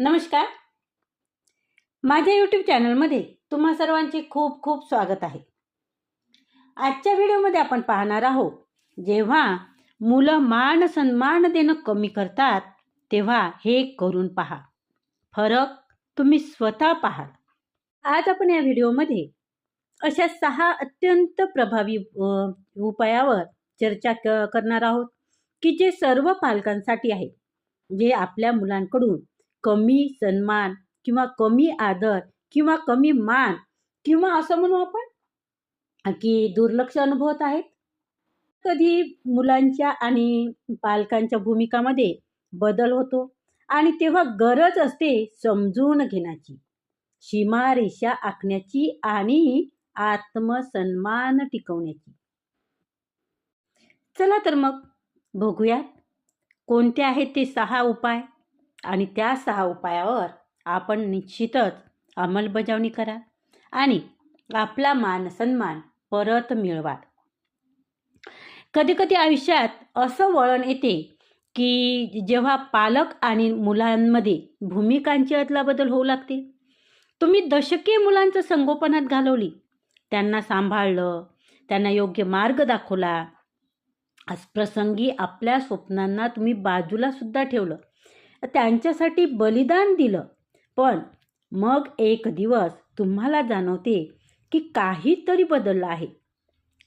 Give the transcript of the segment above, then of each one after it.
नमस्कार. माझ्या यूट्यूब चॅनलमध्ये तुम्हा सर्वांचे खूप खूप स्वागत आहे. आजच्या व्हिडिओमध्ये आपण पाहणार आहोत जेव्हा मुलं मान सन्मान देणं कमी करतात तेव्हा हे करून पहा. फरक तुम्ही स्वतः पहाल आज आपण या व्हिडिओमध्ये अशा सहा अत्यंत प्रभावी उपायावर चर्चा क करणार आहोत की जे सर्व पालकांसाठी आहे जे आपल्या मुलांकडून कमी सन्मान किंवा कमी आदर किंवा कमी मान किंवा असं म्हणू आपण? की दुर्लक्ष अनुभवत आहेत? कधी मुलांच्या आणि पालकांच्या भूमिकामध्ये बदल होतो आणि तेव्हा गरज असते समजून घेण्याची. सीमारेषा आखण्याची आणि आत्मसन्मान टिकवण्याची. चला तर मग बघूयात कोणते आहेत ते सहा उपाय? आणि त्या सहा उपायावर आपण निश्चितच अंमलबजावणी करा आणि आपला मान सन्मान परत मिळवा. कधीकधी आयुष्यात असं वळण येते की जेव्हा पालक आणि मुलांमध्ये भूमिकांची अदलाबदल होऊ लागते. तुम्ही दशके मुलांचं संगोपनात घालवली. त्यांना सांभाळलं त्यांना योग्य मार्ग दाखवला. प्रसंगी आपल्या स्वप्नांना तुम्ही बाजूला सुद्धा ठेवलं. त्यांच्यासाठी बलिदान दिलं. पण मग एक दिवस तुम्हाला जाणवते की काहीतरी बदललं आहे.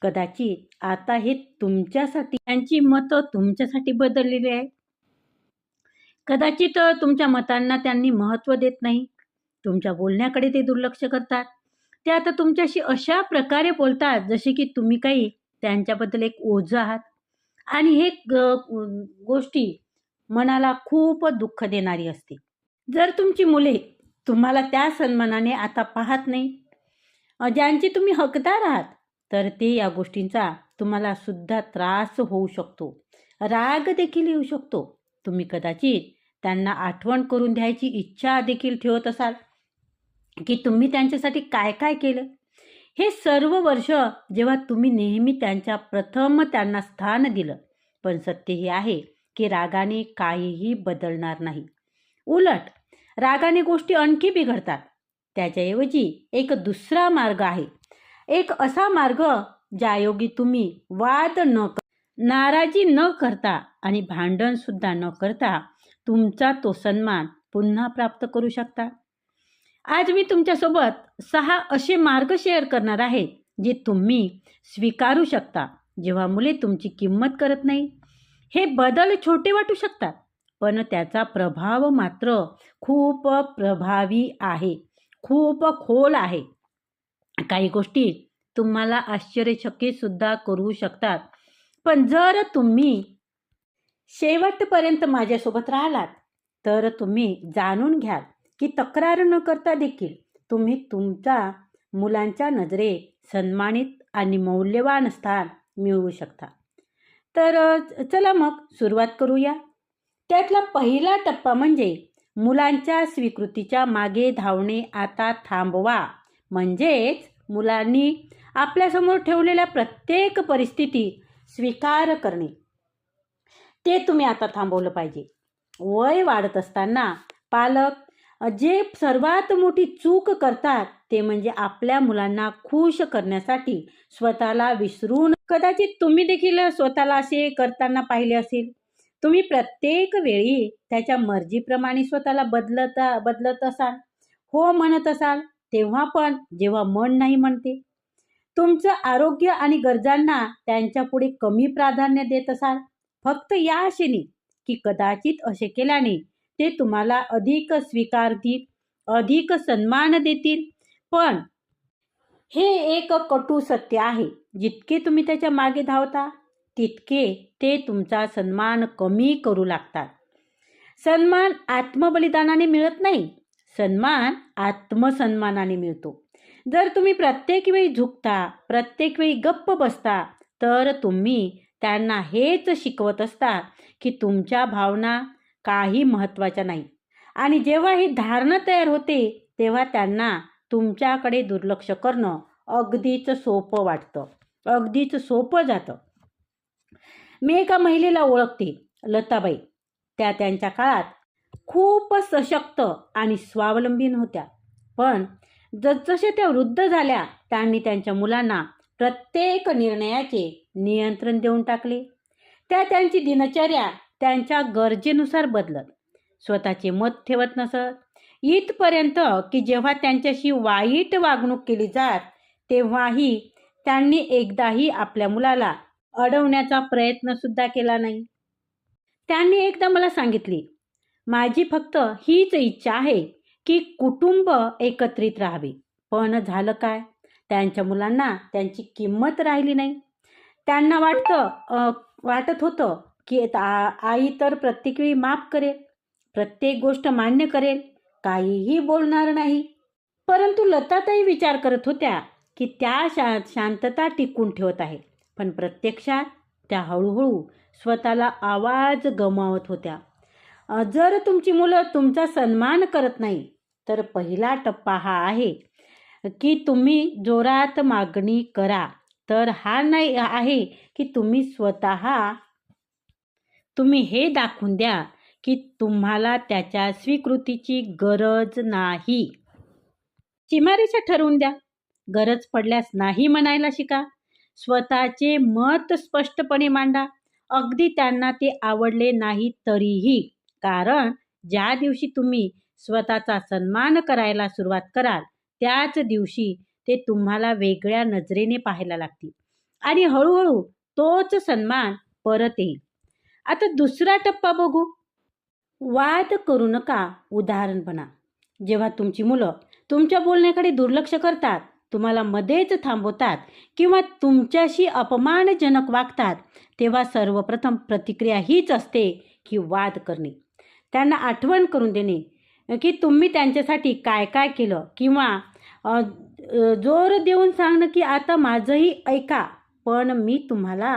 कदाचित आता हे तुमच्यासाठी त्यांची मतं तुमच्यासाठी बदललेली आहे कदाचित तुमच्या मतांना त्यांनी महत्त्व देत नाही. तुमच्या बोलण्याकडे ते दुर्लक्ष करतात. ते आता तुमच्याशी अशा प्रकारे बोलतात जसे की तुम्ही काही त्यांच्याबद्दल एक ओझं आहात. आणि हे ग- गोष्टी मनाला खूप दुःख देणारी असते. जर तुमची मुले तुम्हाला त्या सन्मानाने आता पाहत नाही ज्यांची ज्यांचे तुम्ही हकदार आहात तर ते या गोष्टींचा तुम्हाला सुद्धा त्रास होऊ शकतो. राग देखील येऊ शकतो. तुम्ही कदाचित त्यांना आठवण करून द्यायची इच्छा देखील ठेवत असाल की तुम्ही त्यांच्यासाठी काय काय केलं? हे सर्व वर्ष जेव्हा तुम्ही नेहमी त्यांच्या प्रथम त्यांना स्थान दिलं पण सत्य हे आहे की रागाने काहीही बदलणार नाही. उलट रागाने गोष्टी आणखी बिघडतात. त्याच्याऐवजी एक दुसरा मार्ग आहे. एक असा मार्ग ज्यायोगी तुम्ही वाद न नाराजी न करता आणि भांडणसुद्धा न करता तुमचा तो सन्मान पुन्हा प्राप्त करू शकता. आज मी तुमच्यासोबत सहा असे मार्ग शेअर करणार आहे जे तुम्ही स्वीकारू शकता जेव्हा मुले तुमची किंमत करत नाही. हे बदल छोटे वाटू शकतात पण त्याचा प्रभाव मात्र खूप प्रभावी आहे खूप खोल आहे. काही गोष्टी तुम्हाला आश्चर्यचकितसुद्धा करू शकतात. पण जर तुम्ही शेवटपर्यंत माझ्यासोबत राहिलात तर तुम्ही जाणून घ्याल की तक्रार न करता देखील तुम्ही तुमच्या मुलांच्या नजरे सन्मानित आणि मौल्यवान स्थान मिळवू शकता. तर चला मग सुरुवात करूया. त्यातला पहिला टप्पा म्हणजे मुलांच्या स्वीकृतीच्या मागे धावणे आता थांबवा. म्हणजेच मुलांनी आपल्यासमोर ठेवलेल्या प्रत्येक परिस्थिती स्वीकार करणे. ते तुम्ही आता थांबवलं पाहिजे. वय वाढत असताना पालक जे सर्वात मोठी चूक करतात ते म्हणजे आपल्या मुलांना खुश करण्यासाठी स्वतःला विसरून. कदाचित तुम्ही देखील स्वतःला असे करताना पाहिले असेल. तुम्ही प्रत्येक वेळी त्याच्या मर्जीप्रमाणे स्वतःला बदलत बदलत असाल. हो म्हणत असाल तेव्हा पण जेव्हा मन नाही म्हणते. तुमचं आरोग्य आणि गरजांना त्यांच्यापुढे कमी प्राधान्य देत असाल. फक्त या आशेने की कदाचित असे केल्याने ते तुम्हाला अधिक स्वीकारतील अधिक सन्मान देतील. पण हे एक कटू सत्य आहे. जितके तुम्ही त्याच्यामागे धावता तितके ते तुमचा सन्मान कमी करू लागतात. सन्मान आत्मबलिदानाने मिळत नाही. सन्मान आत्मसन्मानाने मिळतो. जर तुम्ही प्रत्येक वेळी झुकता प्रत्येक वेळी गप्प बसता तर तुम्ही त्यांना हेच शिकवत असता की तुमच्या भावना काही महत्त्वाच्या नाही. आणि जेव्हा ही धारणा तयार होते तेव्हा त्यांना तुमच्याकडे दुर्लक्ष करणं अगदीच सोपं वाटतं. अगदीच सोपं जातं. मी एका महिलेला ओळखते लताबाई. त्या त्यांच्या काळात खूप सशक्त आणि स्वावलंबीन होत्या पण जसजसे त्या वृद्ध झाल्या त्यांनी त्यांच्या मुलांना प्रत्येक निर्णयाचे नियंत्रण देऊन टाकले. त्या त्यांची दिनचर्या त्यांच्या गरजेनुसार बदलत. स्वतःचे मत ठेवत नसत. इथपर्यंत की जेव्हा त्यांच्याशी वाईट वागणूक केली जात तेव्हाही त्यांनी एकदाही आपल्या मुलाला अडवण्याचा प्रयत्न सुद्धा केला नाही. त्यांनी एकदा मला सांगितले माझी फक्त हीच इच्छा आहे की कुटुंब एकत्रित राहावे. पण झालं काय? त्यांच्या मुलांना त्यांची किंमत राहिली नाही. त्यांना वाटतं वाटत होतं की आई तर प्रत्येक वेळी माफ करेल प्रत्येक गोष्ट मान्य करेल काहीही बोलणार नाही. परंतु लताताई विचार करत होत्या की त्या शा शांतता टिकून ठेवत आहे. पण प्रत्यक्षात त्या हळूहळू स्वतःला आवाज गमावत होत्या. जर तुमची मुलं तुमचा सन्मान करत नाही तर पहिला टप्पा हा आहे की तुम्ही जोरात मागणी करा. तर हा नाही आहे की तुम्ही स्वतः तुम्ही हे दाखवून द्या की तुम्हाला त्याच्या स्वीकृतीची गरज नाही. सीमारेषा ठरवून द्या. गरज पडल्यास नाही म्हणायला शिका. स्वतःचे मत स्पष्टपणे मांडा. अगदी त्यांना ते आवडले नाही तरीही. कारण ज्या दिवशी तुम्ही स्वतःचा सन्मान करायला सुरुवात कराल त्याच दिवशी ते तुम्हाला वेगळ्या नजरेने पाहायला लागतील. आणि हळूहळू तोच सन्मान परत येईल. आता दुसरा टप्पा बघू. वाद करू नका. उदाहरण बना. जेव्हा तुमची मुलं तुमच्या बोलण्याकडे दुर्लक्ष करतात तुम्हाला मध्येच थांबवतात किंवा तुमच्याशी अपमानजनक वागतात तेव्हा सर्वप्रथम प्रतिक्रिया हीच असते की वाद करणे. त्यांना आठवण करून देणे की तुम्ही त्यांच्यासाठी काय काय केलं किंवा जोर देऊन सांगणं की आता माझंही ऐका पण मी तुम्हाला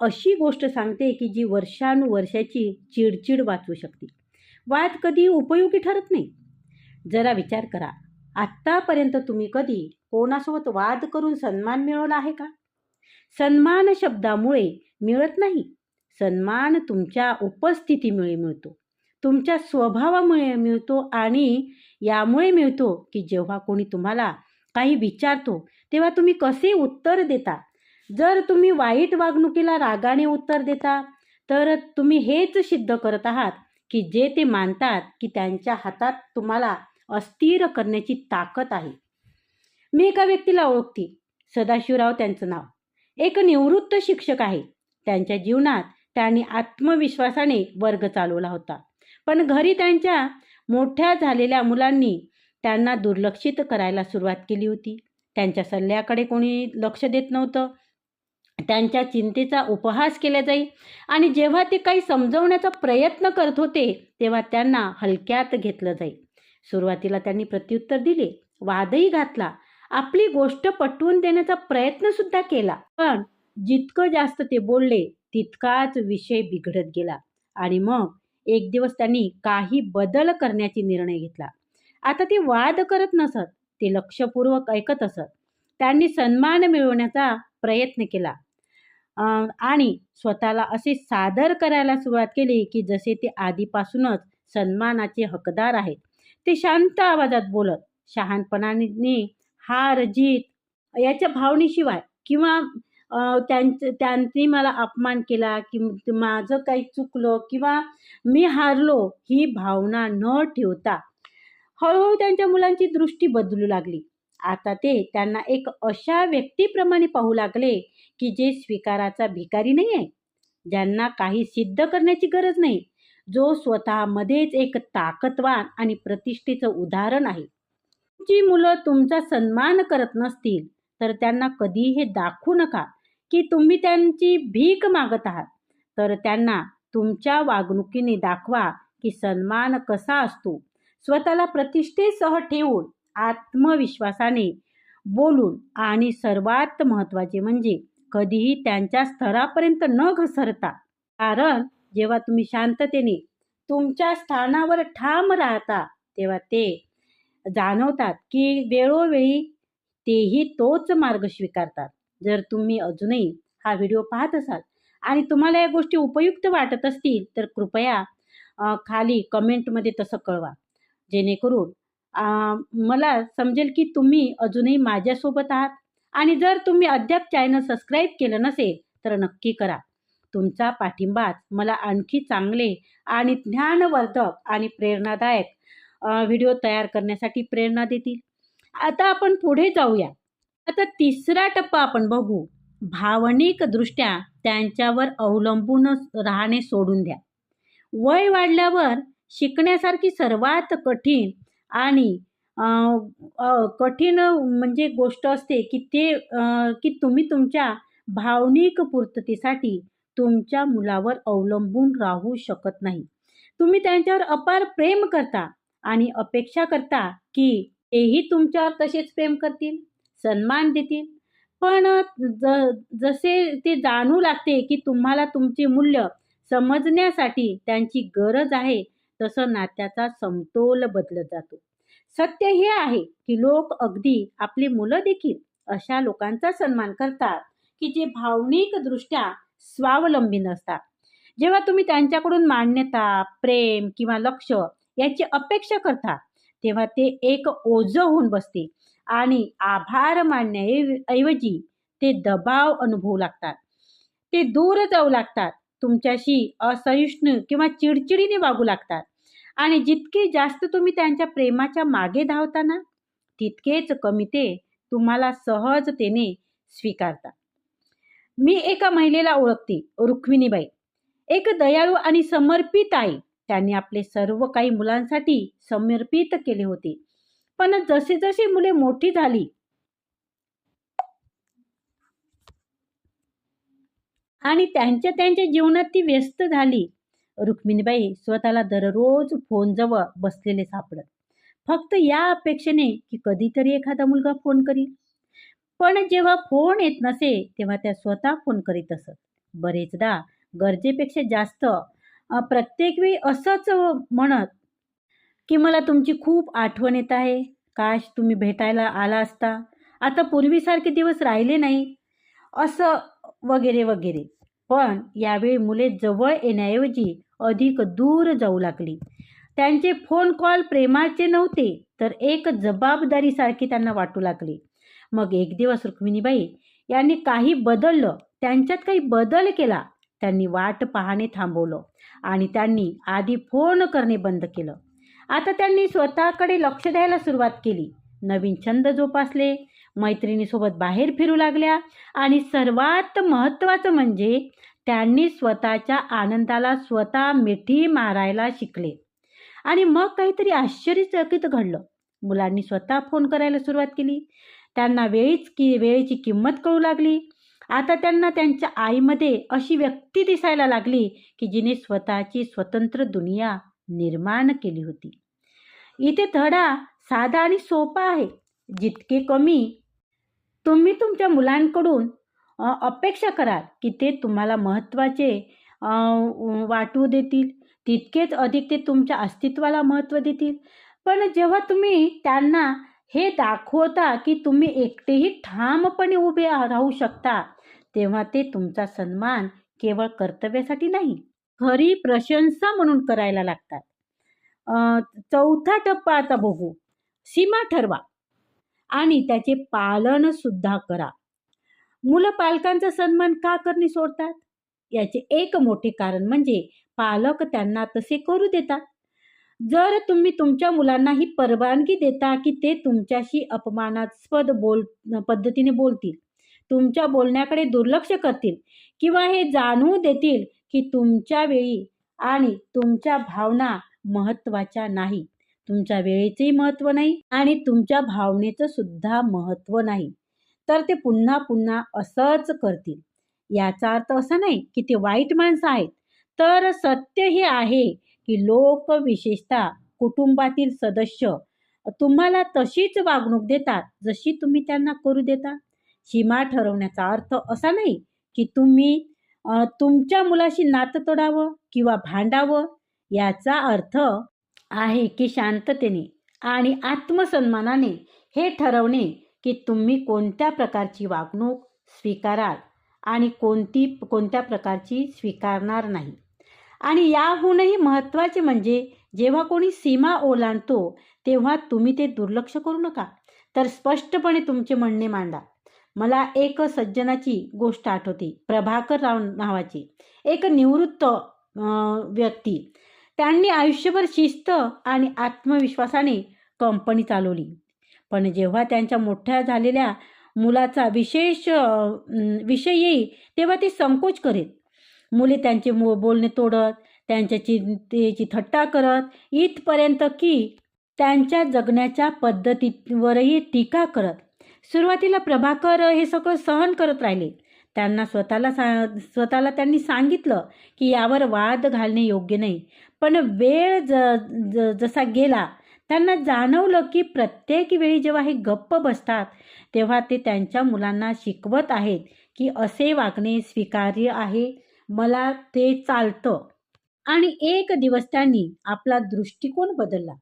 अशी गोष्ट सांगते की जी वर्षानुवर्षाची चिडचिड वाचू शकते. वाद कधी उपयोगी ठरत नाही. जरा विचार करा आत्तापर्यंत तुम्ही कधी कोणासोबत वाद करून सन्मान मिळवला आहे का? सन्मान शब्दामुळे मिळत नाही. सन्मान तुमच्या उपस्थितीमुळे मिळतो. तुमच्या स्वभावामुळे मिळतो आणि यामुळे मिळतो की जेव्हा कोणी तुम्हाला काही विचारतो तेव्हा तुम्ही कसे उत्तर देता? जर तुम्ही वाईट वागणुकीला रागाने उत्तर देता तर तुम्ही हेच सिद्ध करत आहात की जे ते मानतात की त्यांच्या हातात तुम्हाला अस्थिर करण्याची ताकद आहे. मी एका व्यक्तीला ओळखते सदाशिवराव त्यांचं नाव. एक निवृत्त शिक्षक आहे. त्यांच्या जीवनात त्यांनी आत्मविश्वासाने वर्ग चालवला होता. पण घरी त्यांच्या मोठ्या झालेल्या मुलांनी त्यांना दुर्लक्षित करायला सुरुवात केली होती. त्यांच्या सल्ल्याकडे कोणी लक्ष देत नव्हतं. त्यांच्या चिंतेचा उपहास केला जाई. आणि जेव्हा ते काही समजवण्याचा प्रयत्न करत होते तेव्हा त्यांना हलक्यात घेतलं जाई. सुरुवातीला त्यांनी प्रत्युत्तर दिले. वादही घातला. आपली गोष्ट पटवून देण्याचा प्रयत्न सुद्धा केला. पण जितकं जास्त ते बोलले तितकाच विषय बिघडत गेला. आणि मग एक दिवस त्यांनी काही बदल करण्याची निर्णय घेतला. आता ते वाद करत नसत ते लक्षपूर्वक ऐकत असत. त्यांनी सन्मान मिळवण्याचा प्रयत्न केला. आणि स्वतःला असे सादर करायला सुरुवात केली की जसे ते आधीपासूनच सन्मानाचे हकदार आहेत. ते शांत आवाजात बोलत शहाणपणाने हार जीत याच्या भावनेशिवाय किंवा त्यांचं त्यांनी मला अपमान केला कि माझं काही चुकलं किंवा मी हारलो ही भावना न ठेवता हळूहळू त्यांच्या मुलांची दृष्टी बदलू लागली. आता ते त्यांना एक अशा व्यक्तीप्रमाणे पाहू लागले की जे स्वीकाराचा भिकारी नाही आहे ज्यांना काही सिद्ध करण्याची गरज नाही जो स्वतःमध्येच एक ताकदवान आणि प्रतिष्ठेचं उदाहरण आहे. तुमची मुलं तुमचा सन्मान करत नसतील तर त्यांना कधी हे दाखवू नका की तुम्ही त्यांची भीक मागत आहात. तर त्यांना तुमच्या वागणुकीने दाखवा की सन्मान कसा असतो. स्वतःला प्रतिष्ठेसह ठेवून आत्मविश्वासाने बोलून आणि सर्वात महत्त्वाचे म्हणजे कधीही त्यांच्या स्तरापर्यंत न घसरता. कारण जेव्हा तुम्ही शांततेने तुमच्या स्थानावर ठाम राहता तेव्हा ते जाणवतात की वेळोवेळी तेही तोच मार्ग स्वीकारतात. जर तुम्ही अजूनही हा व्हिडिओ पाहत असाल आणि तुम्हाला या गोष्टी उपयुक्त वाटत असतील तर कृपया खाली कमेंटमध्ये तसं कळवा. जेणेकरून मला समजेल की तुम्ही अजूनही माझ्यासोबत आहात. आणि जर तुम्ही अद्याप चॅनल सबस्क्राईब केलं नसेल तर नक्की करा. तुमचा पाठिंबाच मला आणखी चांगले आणि ज्ञानवर्धक आणि प्रेरणादायक व्हिडिओ तयार करण्यासाठी प्रेरणा देतील. आता आपण पुढे जाऊया. आता तिसरा टप्पा आपण बघू. भावनिकदृष्ट्या त्यांच्यावर अवलंबून राहणे सोडून द्या. वय वाढल्यावर शिकण्यासारखी सर्वात कठीण आणि कठीण म्हणजे गोष्ट असते की ते की तुम्ही तुमच्या भावनिक पूर्ततेसाठी तुमच्या मुलावर अवलंबून राहू शकत नाही. तुम्ही त्यांच्यावर अपार प्रेम करता आणि अपेक्षा करता की तेही तुमच्यावर तसेच प्रेम करतील सन्मान देतील. पण ज जसे ते जाणू लागते की तुम्हाला तुमचे मूल्य समजण्यासाठी त्यांची गरज आहे तसं नात्याचा समतोल बदलत जातो. सत्य हे आहे की लोक अगदी आपली मुलं देखील अशा लोकांचा सन्मान करतात की जे भावनिकदृष्ट्या स्वावलंबी नसतात. जेव्हा तुम्ही त्यांच्याकडून मान्यता प्रेम किंवा लक्ष याची अपेक्षा करता तेव्हा ते एक ओझं होऊन बसते आणि आभार मानण्याऐवजी ते दबाव अनुभवू लागतात. ते दूर जाऊ लागतात तुमच्याशी असहिष्णू किंवा चिडचिडीने वागू लागतात. आणि जितके जास्त तुम्ही त्यांच्या प्रेमाच्या मागे धावता ना तितकेच कमी ते तुम्हाला सहजतेने स्वीकारतात. मी एका महिलेला ओळखते रुक्मिणीबाई. एक दयाळू आणि समर्पित आई. त्यांनी आपले सर्व काही मुलांसाठी समर्पित केले होते. पण जसे जसे मुले मोठी झाली आणि त्यांच्या त्यांच्या जीवनात ती व्यस्त झाली. रुक्मिणीबाई स्वतःला दररोज फोनजवळ बसलेले सापडत. फक्त या अपेक्षेने की कधीतरी एखादा मुलगा फोन करील. पण जेव्हा फोन येत नसे तेव्हा त्या स्वतः फोन करीत असत. बरेचदा गरजेपेक्षा जास्त प्रत्येक वेळी असंच म्हणत की मला तुमची खूप आठवण येत आहे. काश तुम्ही भेटायला आला असता. आता पूर्वीसारखे दिवस राहिले नाही असं वगैरे वगैरे. पण यावेळी मुले जवळ येण्याऐवजी अधिक दूर जाऊ लागली. त्यांचे फोन कॉल प्रेमाचे नव्हते तर एक जबाबदारीसारखी त्यांना वाटू लागली. मग एक दिवस रुक्मिणीबाई यांनी काही बदललं त्यांच्यात काही बदल केला त्यांनी वाट पाहणे थांबवलं आणि त्यांनी आधी फोन करणे बंद केलं. आता त्यांनी स्वतःकडे लक्ष द्यायला सुरुवात केली. नवीन छंद जोपासले मैत्रिणीसोबत बाहेर फिरू लागल्या आणि सर्वात महत्त्वाचं म्हणजे त्यांनी स्वतःच्या आनंदाला स्वतः मिठी मारायला शिकले. आणि मग काहीतरी आश्चर्यचकित घडलं. मुलांनी स्वतः फोन करायला सुरुवात केली. त्यांना वेळीच की वेळेची किंमत कळू लागली. आता त्यांना त्यांच्या आईमध्ये अशी व्यक्ती दिसायला लागली की जिने स्वतःची स्वतंत्र दुनिया निर्माण केली होती. इथे धडा साधा आणि सोपा आहे. जितके कमी तुम्ही तुमच्या मुलांकडून अपेक्षा कराल की ते तुम्हाला महत्त्वाचे वाटू देतील. तितकेच अधिक ते तुमच्या अस्तित्वाला महत्त्व देतील. पण जेव्हा तुम्ही त्यांना हे दाखवता की तुम्ही एकटेही ठामपणे उभे राहू शकता तेव्हा ते तुमचा सन्मान केवळ कर्तव्यासाठी नाही खरी प्रशंसा म्हणून करायला लागतात. चौथा टप्पा आता बघू. सीमा ठरवा. आणि त्याचे पालन सुद्धा करा. मुलं पालकांचा सन्मान का करणे सोडतात? याचे एक मोठे कारण म्हणजे पालक त्यांना तसे करू देतात. जर तुम्ही तुमच्या मुलांना ही परवानगी देता की ते तुमच्याशी अपमानास्पद बोल पद्धतीने बोलतील तुमच्या बोलण्याकडे दुर्लक्ष करतील किंवा हे जाणवू देतील की तुमच्या वेळी आणि तुमच्या भावना महत्त्वाच्या नाही. तुमच्या वेळेचेही महत्त्व नाही आणि तुमच्या भावनेचं सुद्धा महत्त्व नाही. तर ते पुन्हा पुन्हा असंच करतील. याचा अर्थ असा नाही की ते वाईट माणसं आहेत. तर सत्य हे आहे की लोक विशेषतः कुटुंबातील सदस्य तुम्हाला तशीच वागणूक देतात जशी तुम्ही त्यांना करू देता. सीमा ठरवण्याचा अर्थ असा नाही की तुम्ही तुमच्या मुलाशी नातं तोडावं किंवा भांडावं याचा अर्थ आहे की शांततेने आणि आत्मसन्मानाने हे ठरवणे की तुम्ही कोणत्या प्रकारची वागणूक स्वीकाराल आणि कोणती कोणत्या प्रकारची स्वीकारणार नाही. आणि याहूनही महत्त्वाचे म्हणजे जेव्हा कोणी सीमा ओलांडतो तेव्हा तुम्ही ते दुर्लक्ष करू नका. तर स्पष्टपणे तुमचे म्हणणे मांडा. मला एक सज्जनाची गोष्ट आठवते प्रभाकर राव नावाची. एक निवृत्त व्यक्ती. त्यांनी आयुष्यभर शिस्त आणि आत्मविश्वासाने कंपनी चालवली. पण जेव्हा त्यांच्या मोठ्या झालेल्या मुलाचा विशेष विषय येई तेव्हा ते संकोच करीत मुले त्यांचे मो बोलणे तोडत त्यांच्या चिंतेची थट्टा करत इथपर्यंत की त्यांच्या जगण्याच्या पद्धतीवरही टीका करत. सुरुवातीला प्रभाकर हे सगळं सहन करत राहिले. त्यांना स्वतःला सा स्वतःला त्यांनी सांगितलं की यावर वाद घालणे योग्य नाही. पण वेळ ज ज जसा गेला त्यांना जाणवलं की प्रत्येक वेळी जेव्हा हे गप्प बसतात तेव्हा ते त्यांच्या मुलांना शिकवत आहेत की असे वागणे स्वीकार्य आहे मला ते चालतं. आणि एक दिवस त्यांनी आपला दृष्टिकोन बदलला.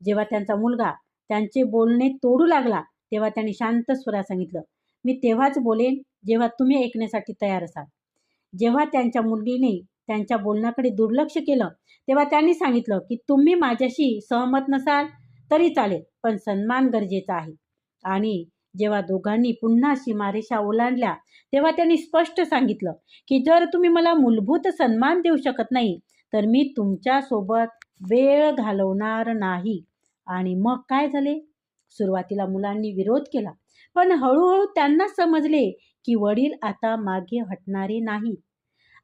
जेव्हा त्यांचा मुलगा त्यांचे बोलणे तोडू लागला तेव्हा त्यांनी शांत स्वरात सांगितलं मी तेव्हाच बोलेन जेव्हा तुम्ही ऐकण्यासाठी तयार असाल. जेव्हा त्यांच्या मुलगीने त्यांच्या बोलण्याकडे दुर्लक्ष केलं. तेव्हा त्यांनी सांगितलं की तुम्ही माझ्याशी सहमत नसाल तरी चालेल पण सन्मान गरजेचा आहे. आणि जेव्हा दोघांनी पुन्हा सीमारेषा ओलांडल्या तेव्हा त्यांनी स्पष्ट सांगितलं की जर तुम्ही मला मूलभूत सन्मान देऊ शकत नाही तर मी तुमच्यासोबत वेळ घालवणार नाही. आणि मग काय झाले? सुरुवातीला मुलांनी विरोध केला पण हळूहळू त्यांना समजले की वडील आता मागे हटणारे नाही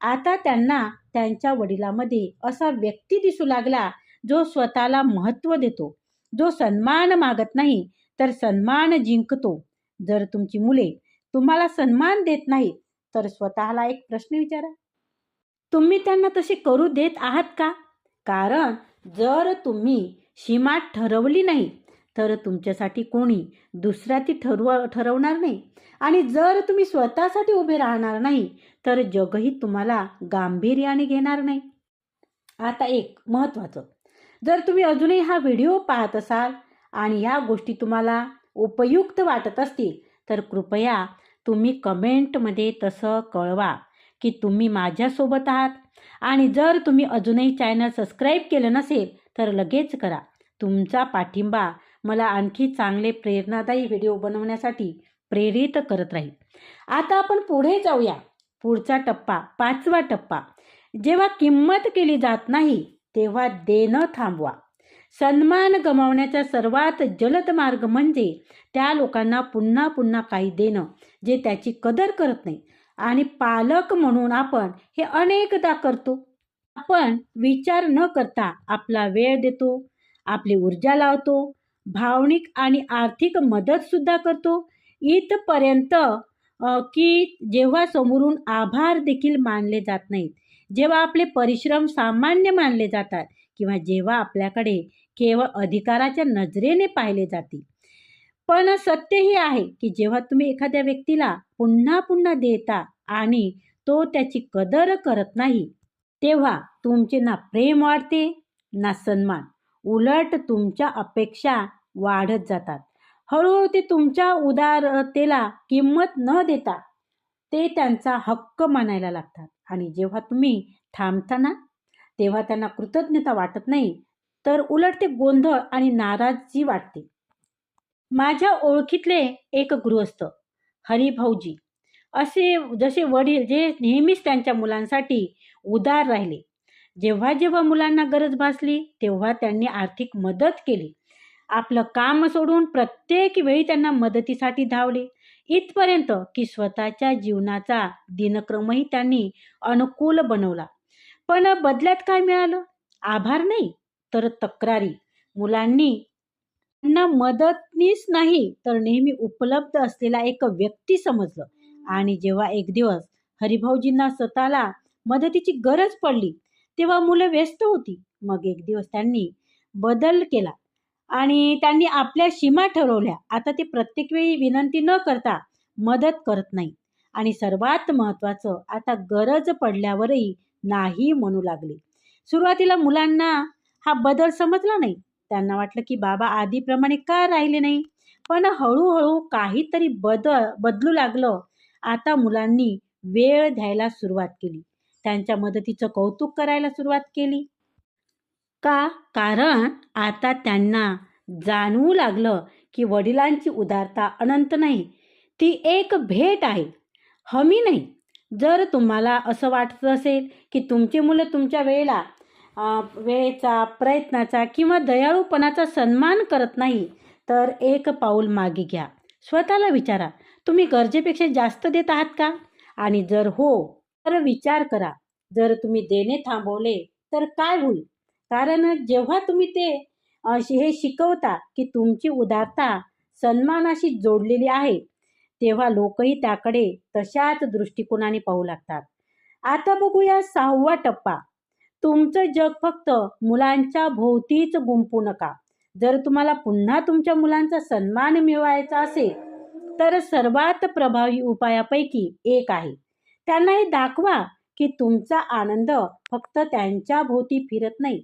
आता त्यांना त्यांच्या वडिलामध्ये असा व्यक्ती दिसू लागला जो स्वतःला महत्त्व देतो. जो सन्मान मागत नाही तर सन्मान जिंकतो. जर तुमची मुले तुम्हाला सन्मान देत नाहीत तर स्वतःला एक प्रश्न विचारा. तुम्ही त्यांना तसे करू देत आहात का? कारण जर तुम्ही सीमा ठरवली नाही तर तुमच्यासाठी कोणी दुसऱ्या ती ठरव ठरवणार नाही. आणि जर तुम्ही स्वतःसाठी उभे राहणार नाही तर जगही तुम्हाला गांभीर्याने घेणार नाही. आता एक महत्त्वाचं. जर तुम्ही अजूनही हा व्हिडिओ पाहत असाल आणि ह्या गोष्टी तुम्हाला उपयुक्त वाटत असतील तर कृपया तुम्ही कमेंटमध्ये तसं कळवा की तुम्ही माझ्यासोबत आहात. आणि जर तुम्ही अजूनही चॅनल सबस्क्राईब केलं नसेल तर लगेच करा. तुमचा पाठिंबा मला आणखी चांगले प्रेरणादायी व्हिडिओ बनवण्यासाठी प्रेरित करत राहील. आता आपण पुढे जाऊया. पुढचा टप्पा पाचवा टप्पा. जेव्हा किंमत केली जात नाही तेव्हा देणं थांबवा. सन्मान गमावण्याचा सर्वात जलद मार्ग म्हणजे त्या लोकांना पुन्हा पुन्हा काही देणं जे त्याची कदर करत नाही. आणि पालक म्हणून आपण हे अनेकदा करतो. आपण विचार न करता आपला वेळ देतो आपली ऊर्जा लावतो भावनिक आणि आर्थिक मदतसुद्धा करतो. इथपर्यंत की जेव्हा समोरून आभार देखील मानले जात नाहीत जेव्हा आपले परिश्रम सामान्य मानले जातात किंवा जेव्हा आपल्याकडे केवळ अधिकाराच्या नजरेने पाहिले जाते पण सत्य हे आहे की जेव्हा तुम्ही एखाद्या व्यक्तीला पुन्हा पुन्हा देता आणि तो त्याची कदर करत नाही तेव्हा तुमचे ना प्रेम वाढते ना सन्मान. उलट तुमच्या अपेक्षा वाढत जातात. हळूहळू ते तुमच्या उदारतेला किंमत न देता ते त्यांचा हक्क मानायला लागतात. आणि जेव्हा तुम्ही थांबता ना तेव्हा त्यांना कृतज्ञता वाटत नाही तर उलट ते गोंधळ आणि नाराजी वाटते. माझ्या ओळखीतले एक गृहस्थ हरिभाऊजी असे जसे वडील जे नेहमीच त्यांच्या मुलांसाठी उदार राहिले जेव्हा जेव्हा मुलांना गरज भासली तेव्हा त्यांनी आर्थिक मदत केली. आपलं काम सोडून प्रत्येक वेळी त्यांना मदतीसाठी धावले. इथपर्यंत की स्वतःच्या जीवनाचा दिनक्रमही त्यांनी अनुकूल बनवला. पण बदल्यात काय मिळालं? आभार नाही तर तक्रारी. मुलांनी त्यांना मदतनीस नाही तर नेहमी उपलब्ध असलेला एक व्यक्ती समजलं. आणि जेव्हा एक दिवस हरिभाऊजींना स्वतःला मदतीची गरज पडली तेव्हा मुलं व्यस्त होती. मग एक दिवस त्यांनी बदल केला आणि त्यांनी आपल्या सीमा ठरवल्या. आता ते प्रत्येक वेळी विनंती न करता मदत करत नाही आणि सर्वात महत्त्वाचं आता गरज पडल्यावरही नाही म्हणू लागले. सुरुवातीला मुलांना हा बदल समजला नाही. त्यांना वाटलं की बाबा आधीप्रमाणे का राहिले नाही? पण हळूहळू काहीतरी बदल बदलू लागलं. आता मुलांनी वेळ द्यायला सुरुवात केली. त्यांच्या मदतीचं कौतुक करायला सुरुवात केली. का? कारण आता त्यांना जाणवू लागलं की वडिलांची उदारता अनंत नाही. ती एक भेट आहे हमी नाही. जर तुम्हाला असं वाटत असेल की तुमची मुलं तुमच्या वेळेला वेळेचा प्रयत्नाचा किंवा दयाळूपणाचा सन्मान करत नाही तर एक पाऊल मागे घ्या. स्वतःला विचारा तुम्ही गरजेपेक्षा जास्त देत आहात का? आणि जर हो तर विचार करा. जर तुम्ही देणे थांबवले तर काय होईल? कारण जेव्हा तुम्ही ते हे शिकवता की तुमची उदारता सन्मानाशी जोडलेली आहे तेव्हा लोकही त्याकडे तशाच दृष्टिकोनाने पाहू लागतात. आता बघूया सहावा टप्पा. तुमचं जग फक्त मुलांच्या भोवतीच गुंपू नका. जर तुम्हाला पुन्हा तुमच्या मुलांचा सन्मान मिळवायचा असेल तर सर्वात प्रभावी उपायापैकी एक आहे. त्यांना हे दाखवा की तुमचा आनंद फक्त त्यांच्या भोवती फिरत नाही.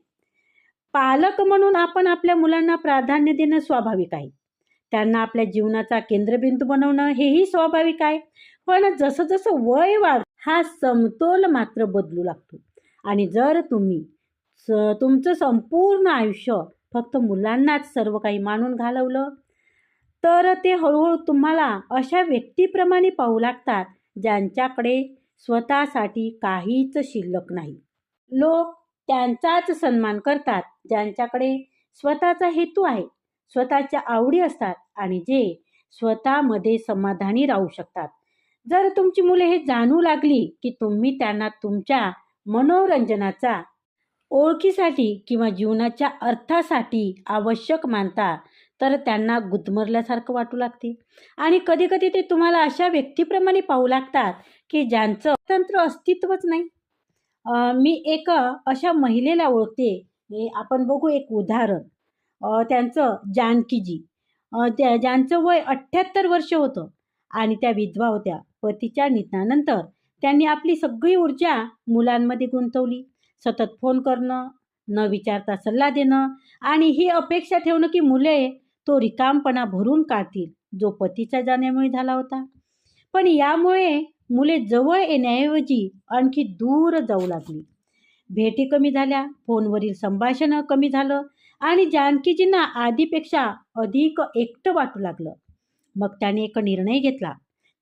पालक म्हणून आपण आपल्या मुलांना प्राधान्य देणं स्वाभाविक आहे. त्यांना आपल्या जीवनाचा केंद्रबिंदू बनवणं हेही स्वाभाविक आहे. पण जसं जसं वय वाढ हा समतोल मात्र बदलू लागतो. आणि जर तुम्ही तुमचं संपूर्ण आयुष्य फक्त मुलांनाच सर्व काही मानून घालवलं तर ते हळूहळू तुम्हाला अशा व्यक्तीप्रमाणे पाहू लागतात ज्यांच्याकडे स्वतःसाठी काहीच शिल्लक नाही. लोक त्यांचाच सन्मान करतात ज्यांच्याकडे स्वतःचा हेतू आहे स्वतःच्या आवडी असतात आणि जे स्वतःमध्ये समाधानी राहू शकतात. जर तुमची मुले हे जाणू लागली की तुम्ही त्यांना तुमच्या मनोरंजनाचा ओळखीसाठी किंवा जीवनाच्या अर्थासाठी आवश्यक मानता तर त्यांना गुदमरल्यासारखं वाटू लागते. आणि कधीकधी ते तुम्हाला अशा व्यक्तीप्रमाणे पाहू लागतात की ज्यांचं स्वतंत्र अस्तित्वच नाही. मी एक अशा महिलेला ओळखते. आपण बघू एक उदाहरण. त्यांचं जानकीजी. त्या ज्यांचं वय अठ्ठ्याहत्तर वर्ष होतं आणि त्या विधवा होत्या. पतीच्या निधनानंतर त्यांनी आपली सगळी ऊर्जा मुलांमध्ये गुंतवली. सतत फोन करणं न विचारता सल्ला देणं आणि ही अपेक्षा ठेवणं की मुले तो रिकामपणा भरून काढतील जो पतीच्या जाण्यामुळे झाला होता. पण यामुळे मुले जवळ येण्याऐवजी आणखी दूर जाऊ लागली. भेटी कमी झाल्या फोनवरील संभाषणं कमी झालं आणि जानकीजींना आधीपेक्षा अधिक एकटं वाटू लागलं. मग त्याने एक निर्णय घेतला.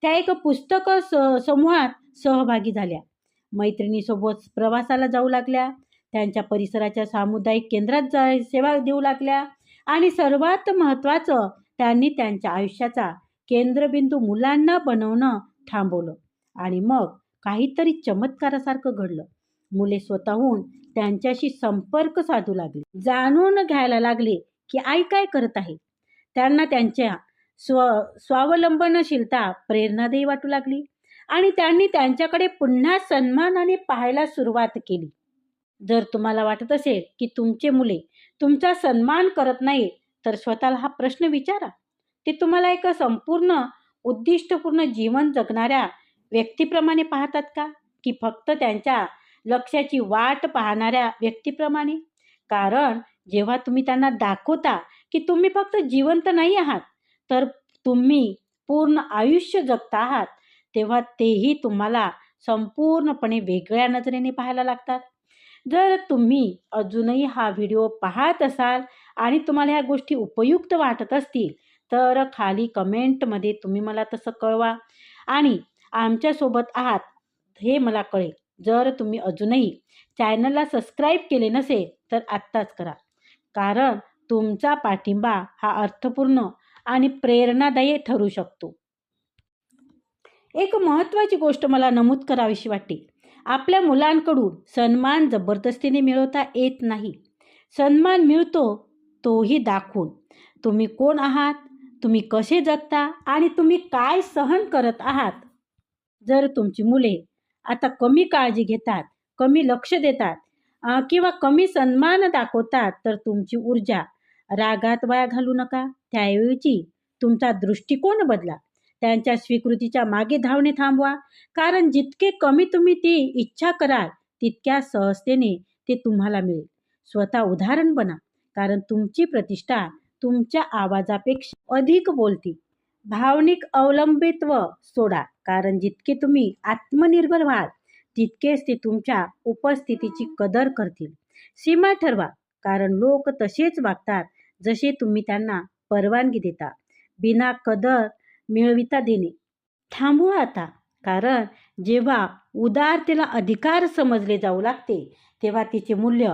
त्या एक पुस्तक स समूहात सहभागी झाल्या. मैत्रिणीसोबत प्रवासाला जाऊ लागल्या. त्यांच्या परिसराच्या सामुदायिक केंद्रात जा सेवा देऊ लागल्या. आणि सर्वात महत्त्वाचं त्यांनी त्यांच्या आयुष्याचा केंद्रबिंदू मुलांना बनवणं थांबवलं. आणि मग काहीतरी चमत्कारासारखं घडलं. मुले स्वतःहून त्यांच्याशी संपर्क साधू लागले. जाणून घ्यायला लागले की आई काय करत आहे. त्यांना त्यांच्या स्व स्वावलंबनशीलता प्रेरणादायी वाटू लागली. आणि त्यांनी त्यांच्याकडे पुन्हा सन्मानाने पाहायला सुरुवात केली. जर तुम्हाला वाटत असेल की तुमचे मुले तुमचा सन्मान करत नाही तर स्वतःला हा प्रश्न विचारा. ते तुम्हाला एक संपूर्ण उद्दिष्टपूर्ण जीवन जगणाऱ्या व्यक्तीप्रमाणे पाहतात का? की फक्त त्यांच्या लक्षाची वाट पाहणाऱ्या व्यक्तीप्रमाणे? कारण जेव्हा तुम्ही त्यांना दाखवता की तुम्ही फक्त जिवंत नाही आहात तर तुम्ही पूर्ण आयुष्य जगता आहात तेव्हा तेही तुम्हाला संपूर्णपणे वेगळ्या नजरेने पाहायला लागतात. जर तुम्ही अजूनही हा व्हिडिओ पाहत असाल आणि तुम्हाला ह्या गोष्टी उपयुक्त वाटत असतील तर खाली कमेंटमध्ये तुम्ही मला तसं कळवा. आणि आमच्यासोबत आहात हे मला कळेल. जर तुम्ही अजूनही चॅनलला सबस्क्राईब केले नसेल तर आत्ताच करा. कारण तुमचा पाठिंबा हा अर्थपूर्ण आणि प्रेरणादायी ठरू शकतो. एक महत्त्वाची गोष्ट मला नमूद करावीशी वाटते. आपल्या मुलांकडून सन्मान जबरदस्तीने मिळवता येत नाही. सन्मान मिळतो तोही दाखवून. तुम्ही कोण आहात? तुम्ही कसे जगता? आणि तुम्ही काय सहन करत आहात? जर तुमची मुले आता कमी काळजी घेतात कमी लक्ष देतात किंवा कमी सन्मान दाखवतात तर तुमची ऊर्जा रागात वाया घालू नका. त्याऐवजी तुमचा दृष्टिकोन बदला. त्यांच्या स्वीकृतीच्या मागे धावणे थांबवा. कारण जितके कमी तुम्ही ती इच्छा कराल तितक्या सहजतेने ते तुम्हाला मिळेल. स्वतः उदाहरण बना. कारण तुमची प्रतिष्ठा तुमच्या आवाजापेक्षा अधिक बोलती. भावनिक अवलंबित्व सोडा. कारण जितके तुम्ही आत्मनिर्भर व्हाल तितकेच ते तुमच्या उपस्थितीची कदर करतील. सीमा ठरवा. कारण लोक तसेच वागतात जसे तुम्ही त्यांना परवानगी देता. बिना कदर मिळविता देणे. थांबवा आता कारण जेव्हा उदारतेला अधिकार समजले जाऊ लागते तेव्हा तिचे मूल्य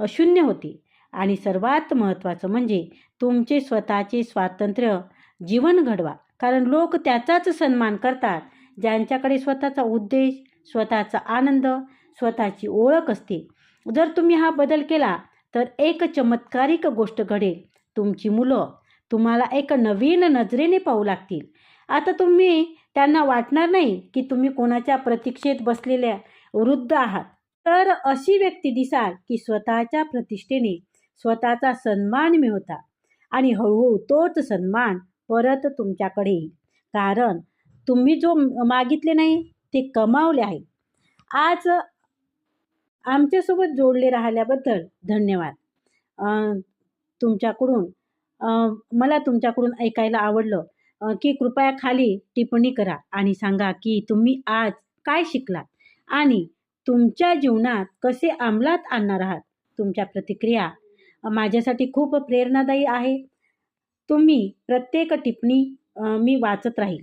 अशून्य होते. आणि सर्वात महत्त्वाचं म्हणजे तुमचे स्वतःचे स्वातंत्र्य जीवन घडवा. कारण लोक त्याचाच सन्मान करतात ज्यांच्याकडे स्वतःचा उद्देश स्वतःचा आनंद स्वतःची ओळख असते. जर तुम्ही हा बदल केला तर एक चमत्कारिक गोष्ट घडेल. तुमची मुलं तुम्हाला एक नवीन नजरेने पाहू लागतील. आता तुम्ही त्यांना वाटणार नाही की तुम्ही कोणाच्या प्रतीक्षेत बसलेल्या वृद्ध आहात. तर अशी व्यक्ती दिसाल की स्वतःच्या प्रतिष्ठेने स्वतःचा सन्मान मिळवता आणि हळूहळू तोच सन्मान परत तुमच्याकडे येईल. कारण तुम्ही जो मागितले नाही ते कमावले आहे. आज आमच्यासोबत जोडले राहिल्याबद्दल धन्यवाद. तुमच्याकडून मला तुमच्याकडून ऐकायला आवडलं की कृपया खाली टिप्पणी करा आणि सांगा की तुम्ही आज काय शिकलात आणि तुमच्या जीवनात कसे अंमलात आणणार आहात? तुमच्या प्रतिक्रिया माझ्यासाठी खूप प्रेरणादायी आहे. तुम्ही प्रत्येक टिप्पणी मी वाचत राहील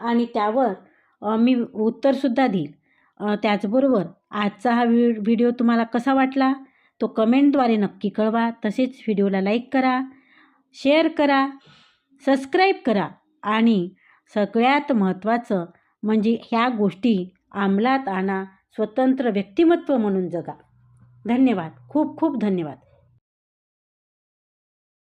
आणि त्यावर मी उत्तरसुद्धा देईल. त्याचबरोबर आजचा हा व्हि व्हिडिओ तुम्हाला कसा वाटला? तो कमेंटद्वारे नक्की कळवा. तसेच व्हिडिओला लाईक करा. शेअर करा सबस्क्राईब करा आणि सगळ्यात महत्त्वाचं म्हणजे ह्या गोष्टी अंमलात आणा स्वतंत्र व्यक्तिमत्व म्हणून जगा. धन्यवाद. खूप खूप धन्यवाद.